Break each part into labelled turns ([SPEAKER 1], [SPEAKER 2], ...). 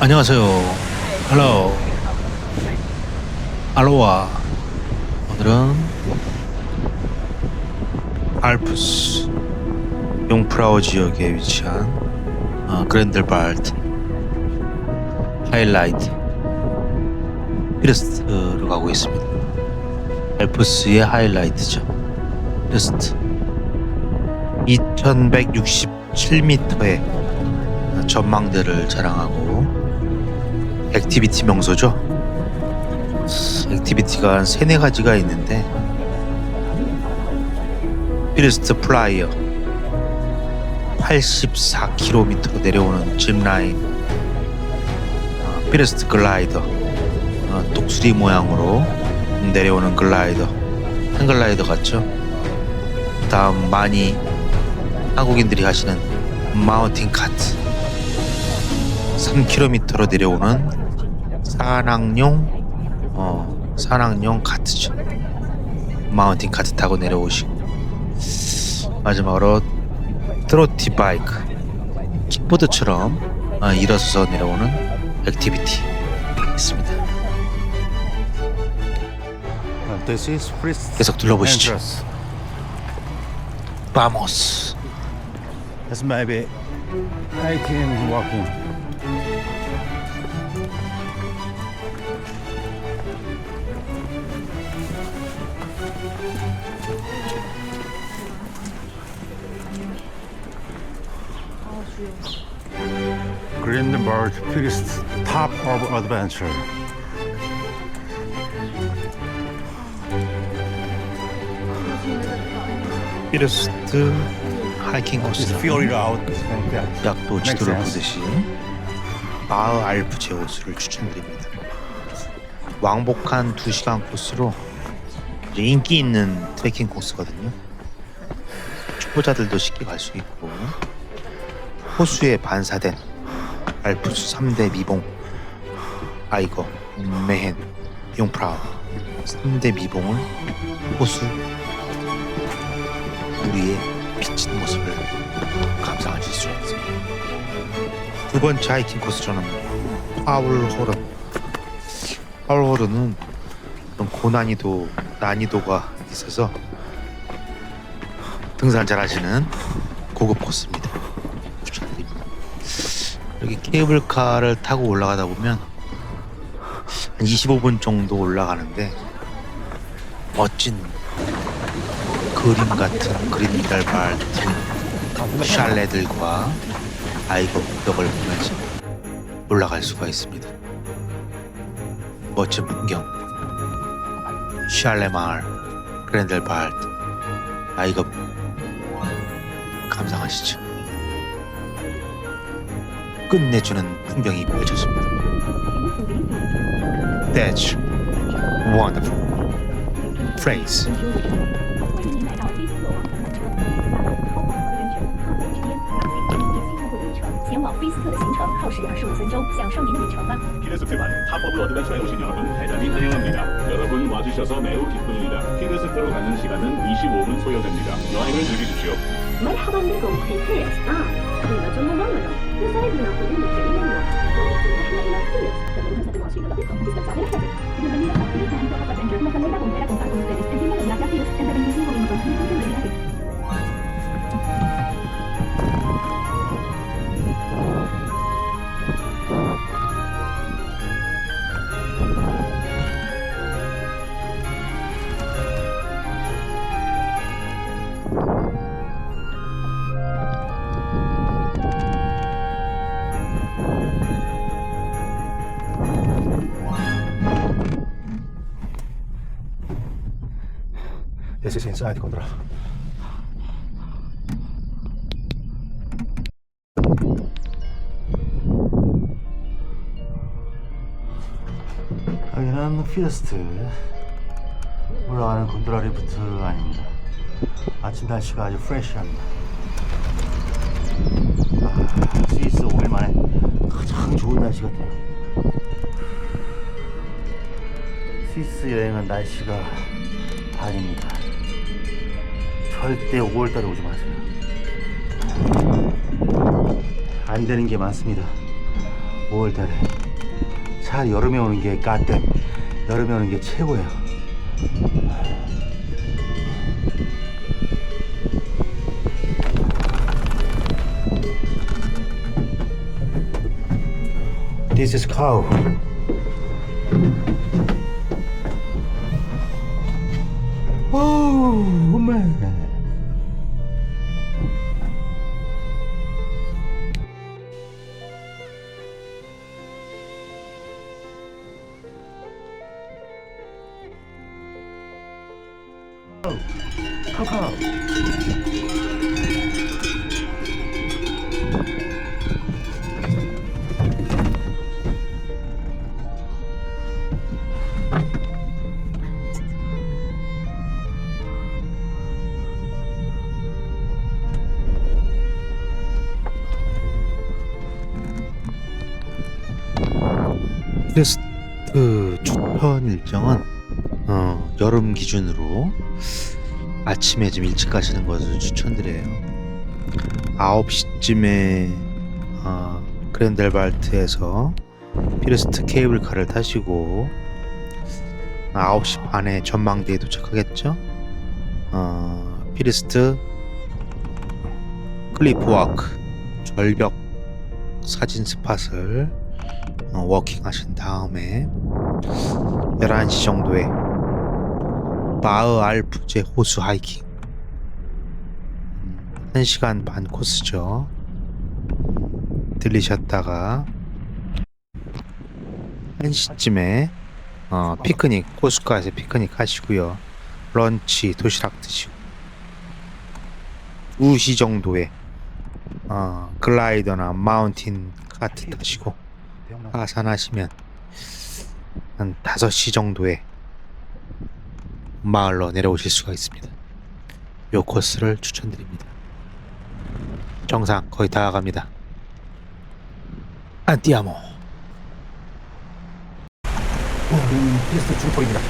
[SPEAKER 1] 안녕하세요. 헬로. 알로와. 오늘은 알프스 용프라우 지역에 위치한 어, 그랜델발트 하이라이트 피레스트로 가고 있습니다. 알프스의 하이라이트죠. 피레스트 2167m의 전망대를 자랑하고 액티비티 명소죠. 액티비티가 한 세네 가지가 있는데 피레스트 플라이어 84km로 내려오는 짚라인 어, 피레스트 글라이더 어, 독수리 모양으로 내려오는 글라이더 행글라이더 같죠 다음 많이 한국인들이 하시는 마운틴 카트 3km로 내려오는 산악용 어, 산악용 카트죠. 마운틴 카트 타고 내려오시고 마지막으로 트로티 바이크 킥보드처럼 어, 일어서서 내려오는 액티비티 있습니다.
[SPEAKER 2] This Priest
[SPEAKER 1] 계속 둘러보시죠. 바모스
[SPEAKER 2] It's maybe 18 Priest Top of Adventure.
[SPEAKER 1] 피레스트 하이킹
[SPEAKER 2] It's
[SPEAKER 1] 코스
[SPEAKER 2] filled out. like that.
[SPEAKER 1] 약도
[SPEAKER 2] Makes
[SPEAKER 1] 지도를
[SPEAKER 2] sense.
[SPEAKER 1] 보듯이 마을 알프 제호수를 추천드립니다. 왕복한 2시간 코스로 이제 인기 있는 트레킹 코스거든요. 초보자들도 쉽게 갈 수 있고 호수에 반사된 알프스 3대 미봉 아이거, 메헨, 용프라우 3대 미봉을 호수 우리의 비친 모습을 감상하실 수 있습니다. 두 번째 하이킹 코스로는 파울호른. 파울호른은 좀 고난이도 난이도가 있어서 등산 잘하시는 고급 코스입니다. 여기 케이블카를 타고 올라가다 보면 한 25분 정도 올라가는데 멋진 그림 같은 그린달발트 샬레들과 아이거 벽을 보면서 올라갈 수가 있습니다. 멋진 풍경, 샬레 마을, 그랜델발트, 아이거 감상하시죠. 끝내주는 풍경이 펼쳐집니다. That's wonderful. Phrase.
[SPEAKER 3] 15시 25분쯤享受
[SPEAKER 4] 您的旅程吧。피레스 페만 탑업을 어드벤처에 오신 여러분 대단히 환영합니다. 여러분 와주셔서 매우 기쁩니다. 피레스트로 가는 시간은 25분 소요됩니다. 여행을 즐기십시오.
[SPEAKER 3] مرحبا بكم في فيس آه قيمة ممولة يسعدنا قدومك إلينا ونحن إلى فيس تبدو هذا الوسيلة لطيفة لاستمتاع برحلتك بالمنزل الأخير فأنت فقد أنجزنا فليلة لكم بعد مدرس
[SPEAKER 2] This is inside Kondra. 여기는 피레스트 올라가는 곤드라 리프트 아닙니다. 아침 날씨가 아주 프레시합니다. 아, 스위스 5일 만에 가장 좋은 날씨 같아요. 스위스 여행은 날씨가 아닙니다. 절대 5월달에 오지 마세요. 안 되는 게 많습니다. 5월달에 차라리 여름에 오는 게 까땜 여름에 오는 게 최고예요. This is cow. Oh. 카카오.
[SPEAKER 1] 퀘스트 추천 일정은 어, 여름 기준으로 아침에 좀 일찍 가시는 것을 추천드려요. 9시쯤에 어, 그랜델발트에서 피레스트 케이블카를 타시고 9시 반에 전망대에 도착하겠죠. 어, 피레스트 클리프워크 절벽 사진 스팟을 어, 워킹 하신 다음에 11시 정도에 마을 알프제 호수 하이킹. 1시간 반 코스죠. 들리셨다가 1시쯤에 어, 피크닉 호수가에서 피크닉 하시고요. 런치 도시락 드시고. 2시 정도에 어, 글라이더나 마운틴 카트 타시고 하산하시면 한 5시 정도에 마을로 내려오실 수가 있습니다. 요 코스를 추천드립니다. 정상 거의 다 가갑니다. 안티아모
[SPEAKER 2] 어, 여기 피레스트 중턱입니다.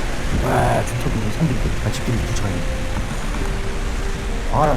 [SPEAKER 2] 와, 중턱이 산들이, 아, 집들이 도착하네. 광활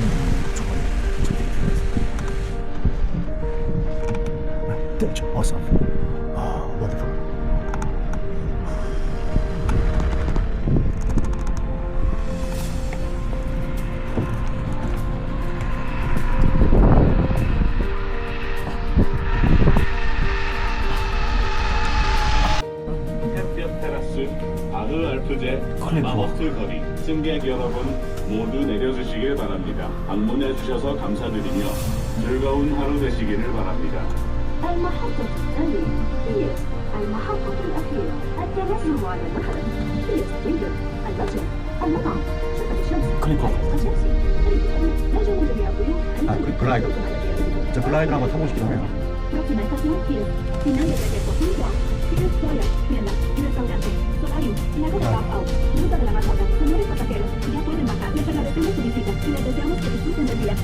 [SPEAKER 3] que disfruten del día.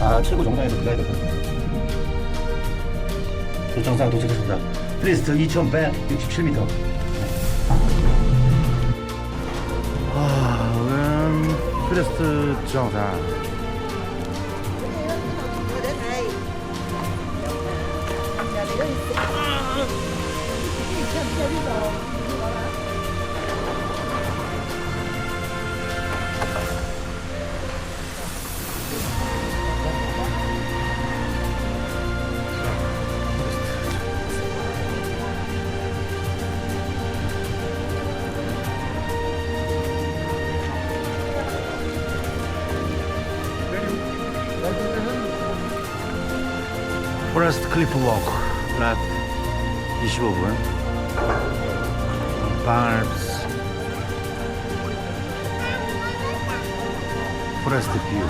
[SPEAKER 2] 아, 최고 정상에서 글라이더 탔습니다. 정상 도착했습니다. 플리스트 2167m. 아, 플리스트 정상. 向偏里走。Forest clip Walk, not 25분 Barbs Forest View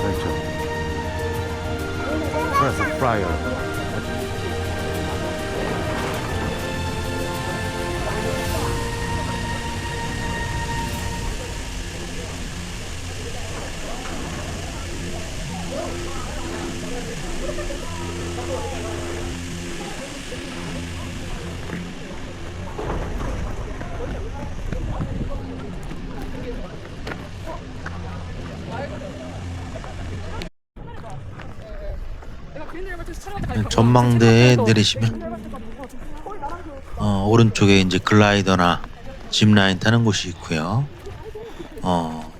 [SPEAKER 2] 그렇죠 Forest Friar
[SPEAKER 1] 전망대에 내리시면 어, 오른쪽에 이제 글라이더나 짚라인 타는 곳이 있고요. 어,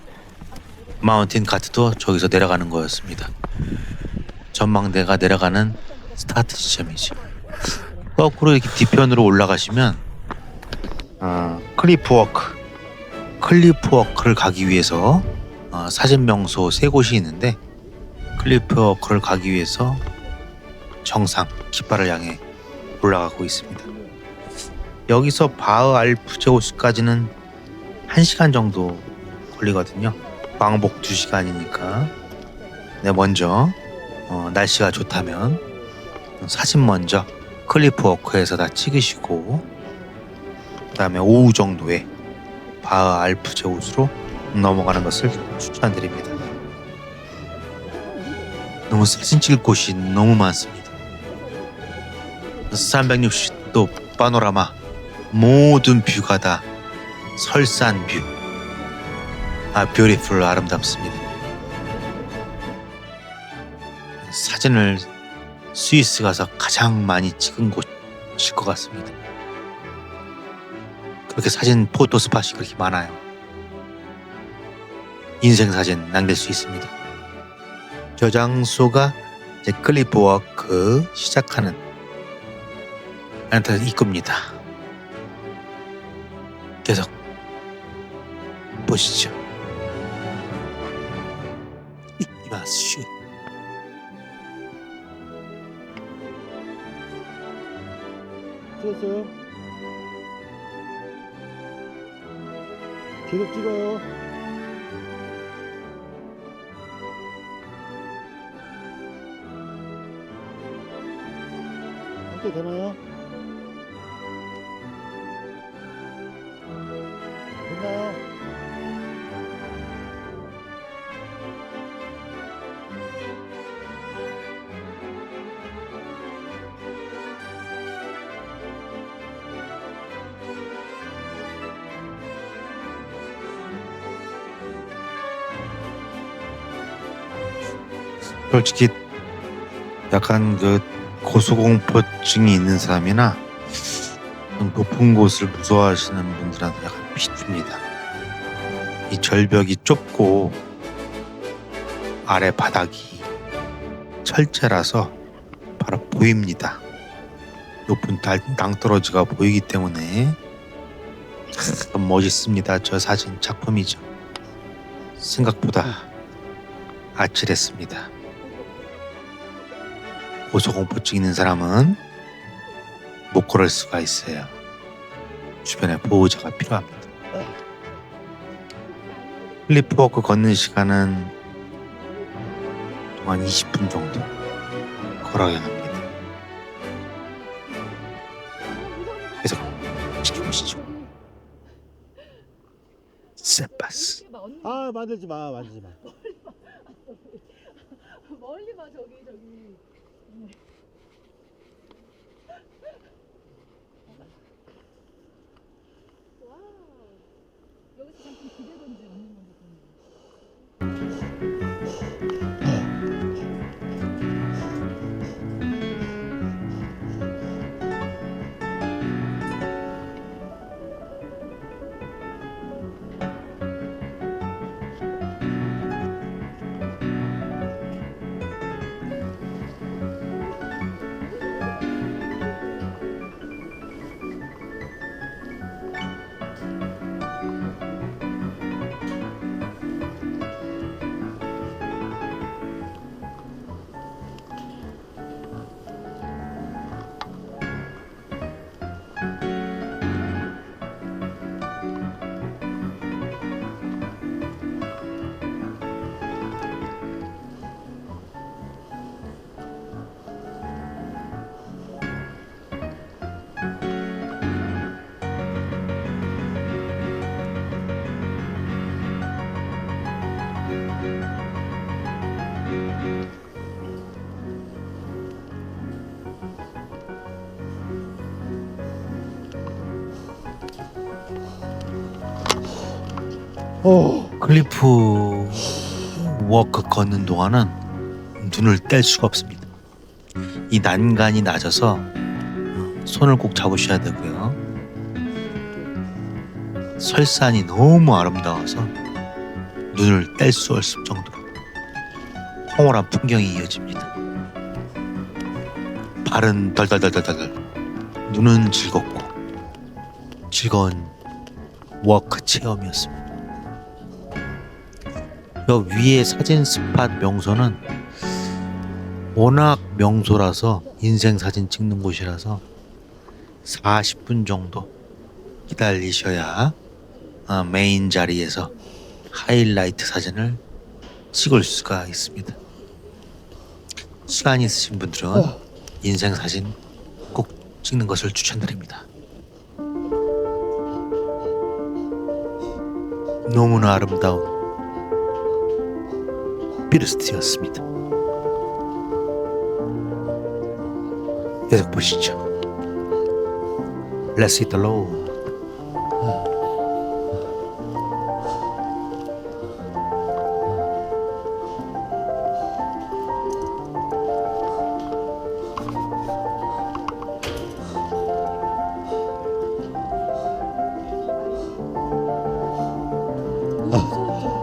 [SPEAKER 1] 마운틴 카트도 저기서 내려가는 거였습니다. 전망대가 내려가는 스타트 지점이죠. 거꾸로 이렇게 뒤편으로 올라가시면 어, 클리프워크 클리프워크를 가기 위해서 어, 사진 명소 세 곳이 있는데 클리프워크를 가기 위해서 정상 깃발을 향해 올라가고 있습니다. 여기서 바흐 알프제 호수까지는 1시간 정도 걸리거든요. 왕복 2시간이니까. 네, 먼저 어, 날씨가 좋다면 사진 먼저 클리프 워크에서 다 찍으시고 그다음에 오후 정도에 바흐 알프제 호수로 넘어가는 것을 추천드립니다. 너무 사진 찍을 곳이 너무 많습니다. 360도 파노라마 모든 뷰가 다 설산 뷰. 아, 뷰티풀 아름답습니다. 사진을 스위스 가서 가장 많이 찍은 곳일 것 같습니다. 그렇게 사진 포토 스팟이 그렇게 많아요. 인생 사진 남길 수 있습니다. 저 장소가 이제 클리프 워크 시작하는 엔터 입구입니다. 계속 보시죠. 이마슈.
[SPEAKER 2] 찍었어요? 계속 찍어요. 함께 되나요?
[SPEAKER 1] 솔직히 약간 그 고소공포증이 있는 사람이나 좀 높은 곳을 무서워하시는 분들한테 약간 비춥니다. 이 절벽이 좁고 아래 바닥이 철제라서 바로 보입니다. 높은 달, 낭떠러지가 보이기 때문에 참 멋있습니다. 저 사진 작품이죠. 생각보다 아찔했습니다. 고소공포증 있는 사람은 못 걸을 수가 있어요. 주변에 보호자가 필요합니다. 클리프워크 걷는 시간은 동안 20분 정도 걸어야 합니다. 계속 지켜보시죠. 세파스.
[SPEAKER 2] 아 만들지 마 만들지 마.
[SPEAKER 5] 멀리 봐 저기 저기. 와우. 여기서 잠깐 기대던지
[SPEAKER 2] 어.
[SPEAKER 1] 클리프 워크 걷는 동안은 눈을 뗄 수가 없습니다. 이 난간이 낮아서 어, 손을 꼭 잡으셔야 되고요. 설산이 너무 아름다워서 눈을 뗄 수 없을 정도로 황홀한 풍경이 이어집니다. 발은 덜덜덜덜덜, 눈은 즐겁고 즐거운 워크 체험이었습니다. 여 위에 사진 스팟 명소는 워낙 명소라서 인생 사진 찍는 곳이라서 40분 정도 기다리셔야 아, 메인 자리에서 하이라이트 사진을 찍을 수가 있습니다. 시간 있으신 분들은 인생 사진 꼭 찍는 것을 추천드립니다. 너무나 아름다운 비르스트였습니다. 계속 보시죠. Let's hit the road.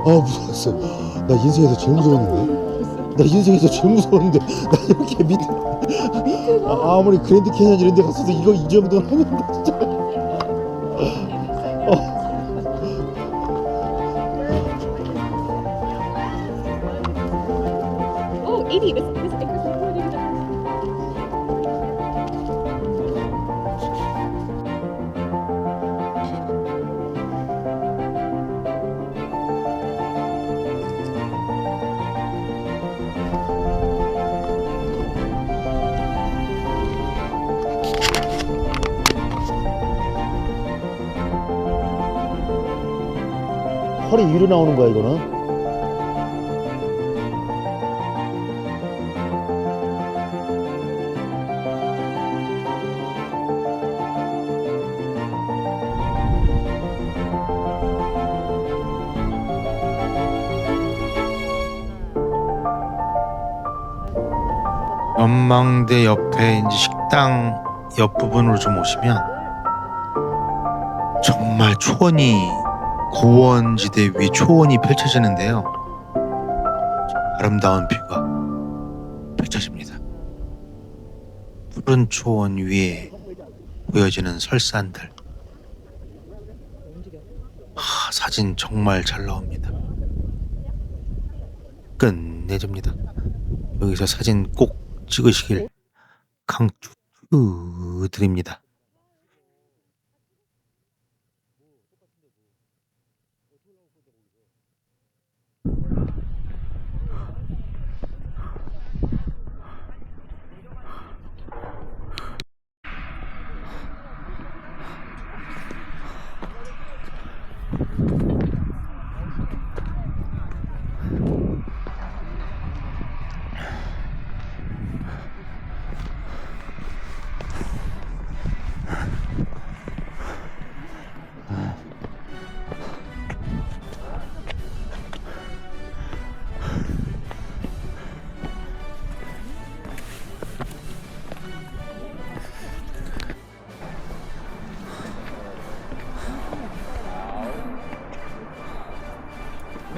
[SPEAKER 2] 아 무서웠어. 나 인생에서 제일 무서웠는데. 나 인생에서 제일 무서웠는데 나 이렇게 밑에 아, 아무리 그랜드 캐년 이런 데 갔어도 이거 이 정도는 하면 나 진짜
[SPEAKER 5] 어, 80. This, this,
[SPEAKER 2] 허리 위로 나오는 거야 이거는.
[SPEAKER 1] 전망대 옆에 이제 식당 옆 부분으로 좀 오시면 정말 초원이 고원지대 위 초원이 펼쳐지는데요. 아름다운 뷰가 펼쳐집니다. 푸른 초원 위에 보여지는 설산들. 하, 사진 정말 잘 나옵니다. 끝내줍니다. 여기서 사진 꼭 찍으시길 강추 드립니다.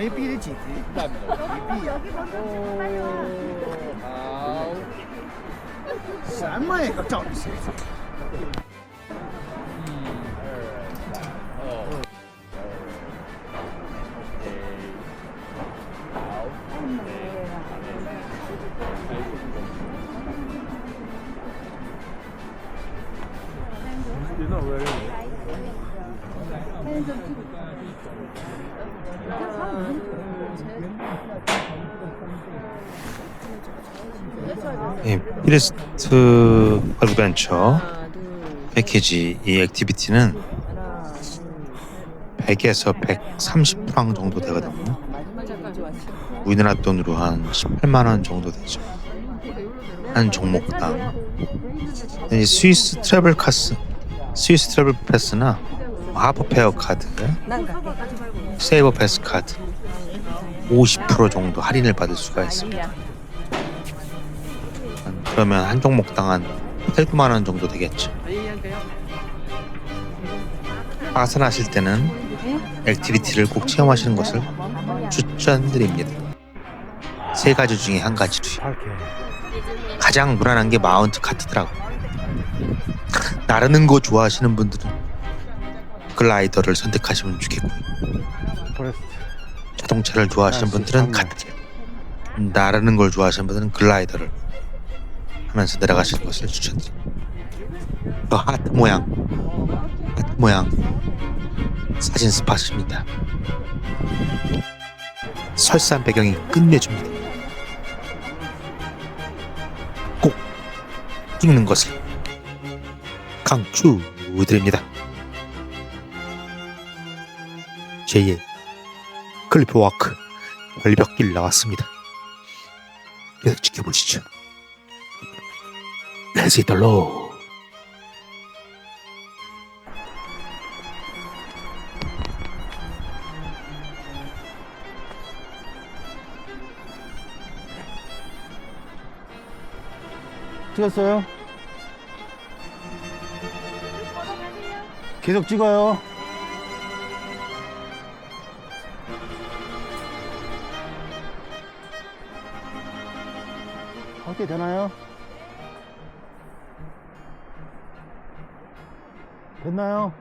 [SPEAKER 1] 没
[SPEAKER 2] 逼你几，没逼！哦，好，什么呀？找你谁？
[SPEAKER 1] 피레스트 어드벤처 패키지 이 액티비티는 100에서 130프랑 정도 되거든요. 우리나라 돈으로 한 18만 원 정도 되죠. 한 종목당. 이 스위스 트래블 카스, 스위스 트래블 패스나 하프 페어 카드, 세이버 패스 카드 50% 정도 할인을 받을 수가 있습니다. 한 그러면 한 종목당 한 8, 9만 원 정도 되겠죠. 하산하실 때는 액티비티를 꼭 체험하시는 것을 추천드립니다. 세 가지 중에 한 가지로요. 가장 무난한 게 마운트 카트더라고. 나르는 거 좋아하시는 분들은 글라이더를 선택하시면 좋겠고요. 자동차를 좋아하시는
[SPEAKER 2] 아,
[SPEAKER 1] 분들은
[SPEAKER 2] 진짜.
[SPEAKER 1] 카트. 나르는 걸 좋아하시는 분들은 글라이더를 하면서 내려가시는 것을 추천드립니다. 그 하트 모양, 하트 모양 사진 스팟입니다. 설산 배경이 끝내줍니다. 꼭 찍는 것을 강추드립니다. 제2의 클리프워크 절벽길 나왔습니다. 계속 지켜보시죠. Hit the low.
[SPEAKER 2] 찍었어요? 계속 찍어요. 어떻게 되나요? 됐나요?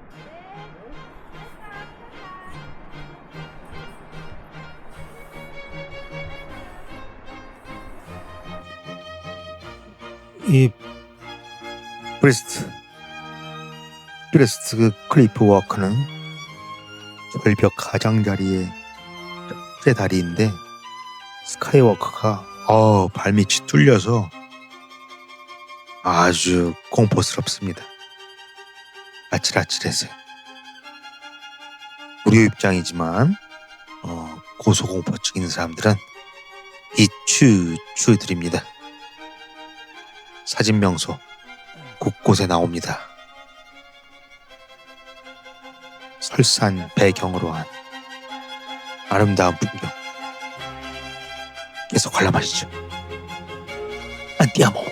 [SPEAKER 1] 이 브레스트 브레스트 클리프 워크는 절벽 가장자리의 제 다리인데 스카이워크가 어 발밑이 뚫려서 아주 공포스럽습니다. 아찔아찔해서요. 무료 입장이지만 어, 고소공포증 있는 사람들은 이추 추 드립니다. 사진 명소 곳곳에 나옵니다. 설산 배경으로 한 아름다운 풍경 계속 관람하시죠. 안티아모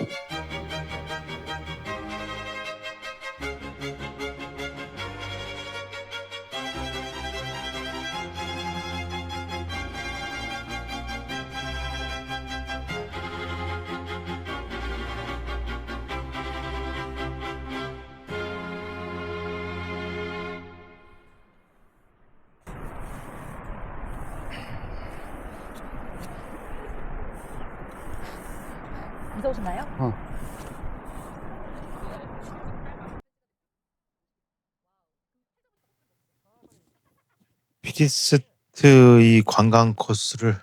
[SPEAKER 1] 이 관광 코스를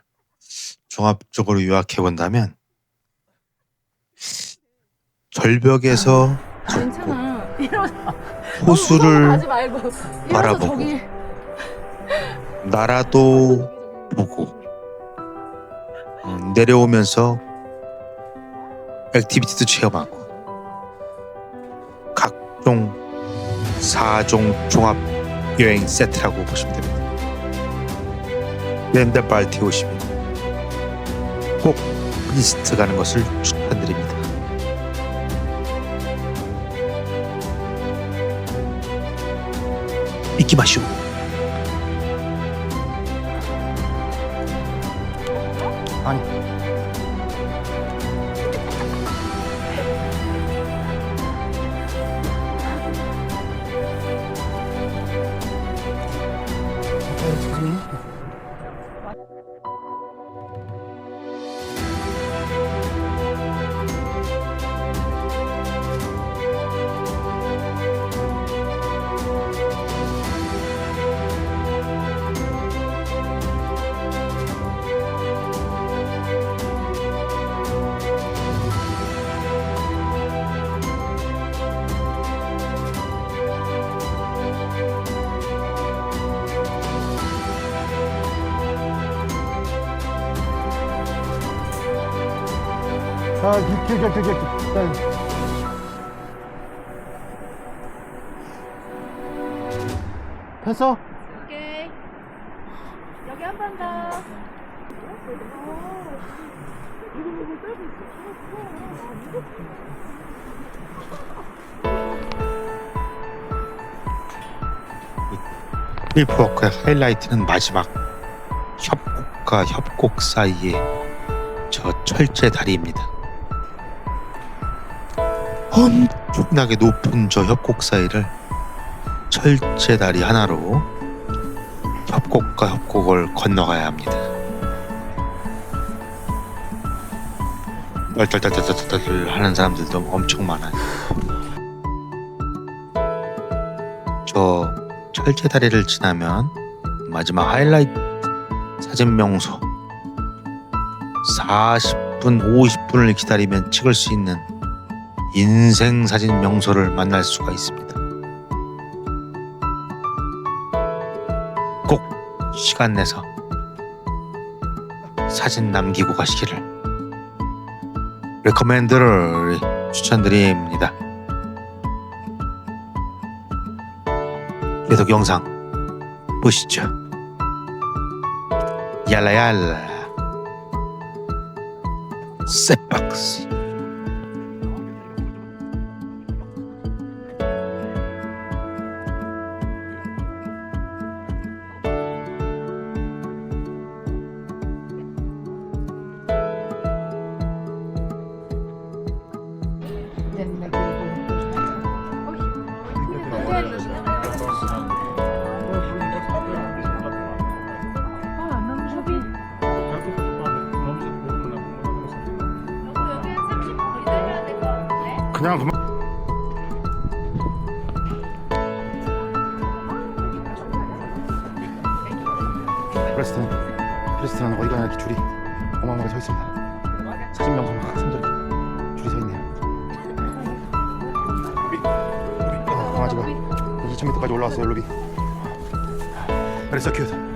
[SPEAKER 1] 종합적으로 요약해 본다면 절벽에서
[SPEAKER 5] 괜찮아. 이런
[SPEAKER 1] 호수를
[SPEAKER 5] 하지 말고
[SPEAKER 1] 바라보고.
[SPEAKER 5] 저기
[SPEAKER 1] 나라도 보고 음, 내려오면서 액티비티도 체험하고 각종 4종 종합 여행 세트라고 보시면 됩니다. 랜드 발티 오시면 꼭 리스트 가는 것을 추천드립니다. 잊기 마시고
[SPEAKER 2] 길, 길, 길, 길, 됐어?
[SPEAKER 5] 오케이. 여기 한 번 더.
[SPEAKER 1] 필프워크의 하이라이트는 마지막 협곡과 협곡 사이에 저 철제 다리입니다. 엄청나게 높은 저 협곡 사이를 철제 다리 하나로 협곡과 협곡을 건너가야 합니다. 떨떨떨떨떨떨 하는 사람들도 엄청 많아요. 저 철제 다리를 지나면 마지막 하이라이트 사진 명소 40분 50분을 기다리면 찍을 수 있는 인생 사진 명소를 만날 수가 있습니다. 꼭 시간 내서 사진 남기고 가시기를 레커멘드를 추천드립니다. 계속 영상 보시죠. 얄라얄라 셋박스
[SPEAKER 2] 2,000m까지 올라왔어요, 루비. 그래서 큐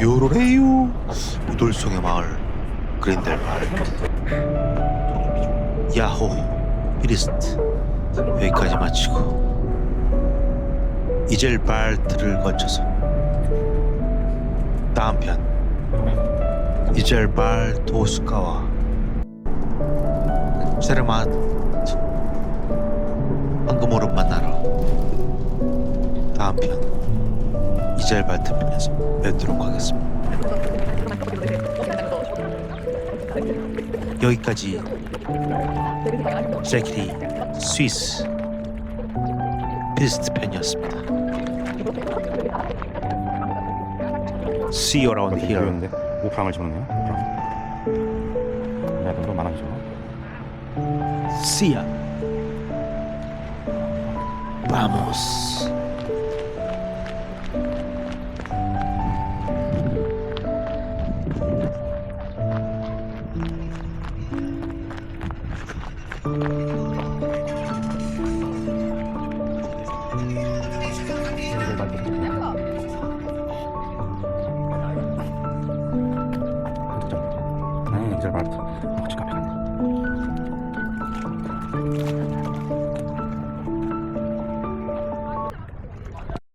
[SPEAKER 1] 요로레요. 우돌송의 마을 그린델 마을. 야호 피리스트. 여기까지 마치고 이젤 발트를 거쳐서 다음 편. 이젤 발 도스카와 체르마트 황금오름 만나러 다음 편 이젤발트 편에서 뵙도록 하겠습니다. 여기까지 세키리 스위스 피스트 편이었습니다. See you around here.
[SPEAKER 2] 오프랑을. 오프랑. 내가 돈 많아지죠.
[SPEAKER 1] See ya. Vamos.